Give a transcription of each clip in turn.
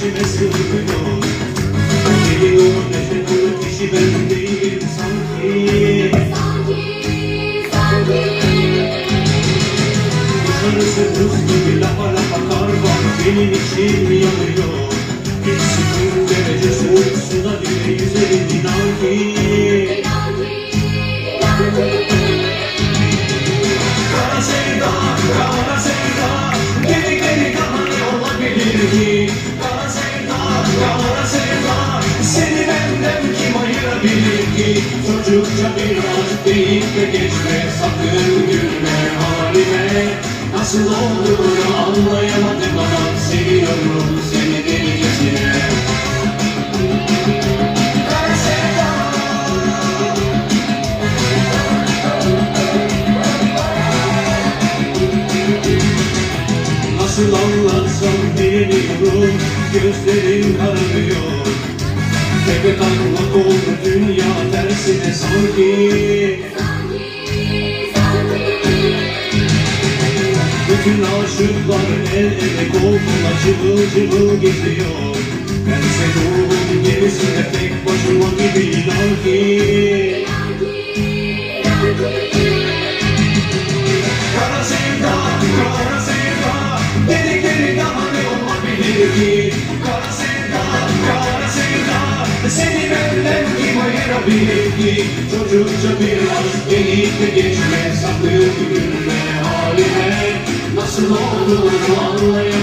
içime sığmıyor Geliyor neşe dolu kişi ben değilim sanki. Dışarısı buz gibi lapa lapa kar var Benim içim yanıyor Bir sıfır derece soğuk suda bile yüzerim inan ki Çocukça bir aşk deyip de geçme Sakın gülme halime Nasıl olduğunu anlayamadım ama Seviyorum seni delicesine Nasıl anlatsam bilemiyorum Gözlerim kararıyor Tepe taklak oldu dünya tersine sanki. Bütün aşıklar el ele kol kola cıvıl cıvıl geziyor Bense ruhum gerisinde tek başıma gibi inan ki. Kara sevda, kara sevda Dedikleri daha ne olabilir ki? Kara sevda, ki? Çocukça bir aşk deyip de geçme Sakın gülme halime Nasıl olduğunu anlayamadım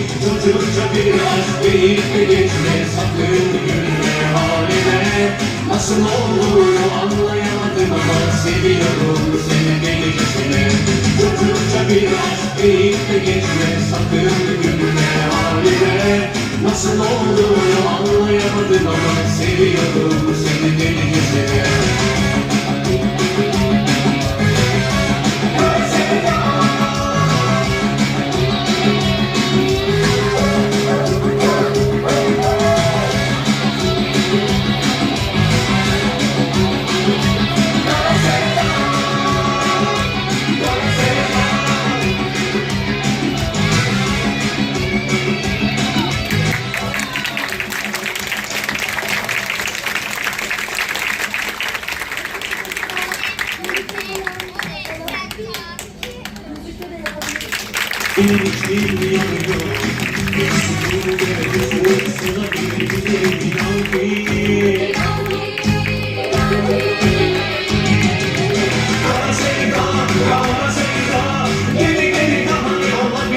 ayırabilir ki? Çocukça bir aşk deyip de geçme Sakın gülme haline Nasıl olduğunu anlayamadım ama Seviyorum seni delicesine Çocukça bir aşk deyip de geçme Sakın gülme haline Nasıl olduğunu anlayamadım ama Seviyorum seni delicesine Benim içim